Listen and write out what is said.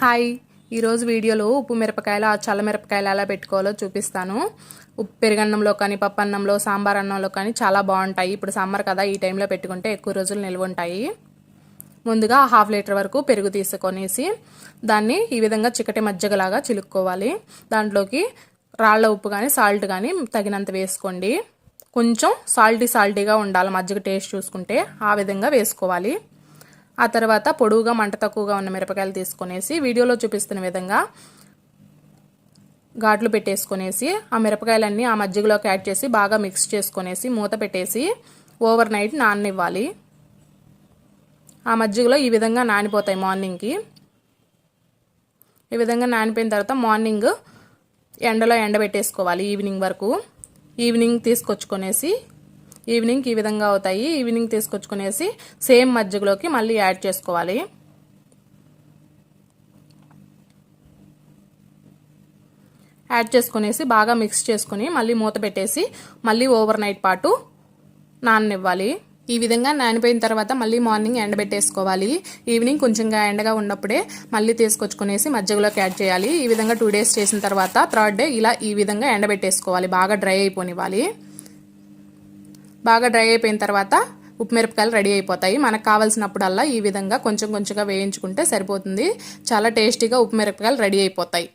Hi. ఈరోజు వీడియోలో ఉప్పు మిరపకాయలు ఆ చల్ల మిరపకాయలు ఎలా పెట్టుకోవాలో చూపిస్తాను. ఉప్పు పెరుగన్నంలో కానీ పప్పు అన్నంలో సాంబార్ అన్నంలో కానీ చాలా బాగుంటాయి. ఇప్పుడు సమ్మర్ కదా ఈ టైంలో పెట్టుకుంటే ఎక్కువ రోజులు నిల్వ ఉంటాయి. ముందుగా హాఫ్ లీటర్ వరకు పెరుగు తీసుకొనేసి దాన్ని ఈ విధంగా చికటి మజ్జగలాగా చిలుక్కోవాలి. దాంట్లోకి రాళ్ళ ఉప్పు కానీ సాల్ట్ కానీ తగినంత వేసుకోండి. కొంచెం సాల్టీ సాల్టీగా ఉండాలి మజ్జిగ టేస్ట్ చూసుకుంటే ఆ విధంగా వేసుకోవాలి. ఆ తర్వాత పొడవుగా మంట తక్కువగా ఉన్న మిరపకాయలు తీసుకునేసి వీడియోలో చూపిస్తున్న విధంగా ఘాట్లు పెట్టేసుకునేసి ఆ మిరపకాయలన్నీ ఆ మజ్జిగలోకి యాడ్ చేసి బాగా మిక్స్ చేసుకునేసి మూత పెట్టేసి ఓవర్ నైట్ నాననివ్వాలి. ఆ మజ్జిగలో ఈ విధంగా నానిపోతాయి మార్నింగ్కి. ఈ విధంగా నానిపోయిన తర్వాత మార్నింగ్ ఎండలో ఎండబెట్టేసుకోవాలి ఈవినింగ్ వరకు. ఈవినింగ్ తీసుకొచ్చుకొనేసి ఈవినింగ్ ఈ విధంగా అవుతాయి. ఈవినింగ్ తీసుకొచ్చుకునేసి సేమ్ మజ్జిగలోకి మళ్ళీ యాడ్ చేసుకోవాలి. యాడ్ చేసుకునేసి బాగా మిక్స్ చేసుకుని మళ్ళీ మూత పెట్టేసి మళ్ళీ ఓవర్ నైట్ పాటు నాననివ్వాలి. ఈ విధంగా నానిపోయిన తర్వాత మళ్ళీ మార్నింగ్ ఎండబెట్టేసుకోవాలి. ఈవినింగ్ కొంచెంగా ఎండగా ఉన్నప్పుడే మళ్ళీ తీసుకొచ్చుకునేసి మజ్జిగలోకి యాడ్ చేయాలి. ఈ విధంగా టూ డేస్ చేసిన తర్వాత థర్డ్ డే ఇలా ఈ విధంగా ఎండబెట్టేసుకోవాలి. బాగా డ్రై అయిపోనివ్వాలి. బాగా డ్రై అయిపోయిన తర్వాత ఉప్పు మిరపకాయలు రెడీ అయిపోతాయి. మనకు కావాల్సినప్పుడల్లా ఈ విధంగా కొంచెం కొంచెంగా వేయించుకుంటే సరిపోతుంది. చాలా టేస్టీగా ఉప్పు మిరపకాయలు రెడీ అయిపోతాయి.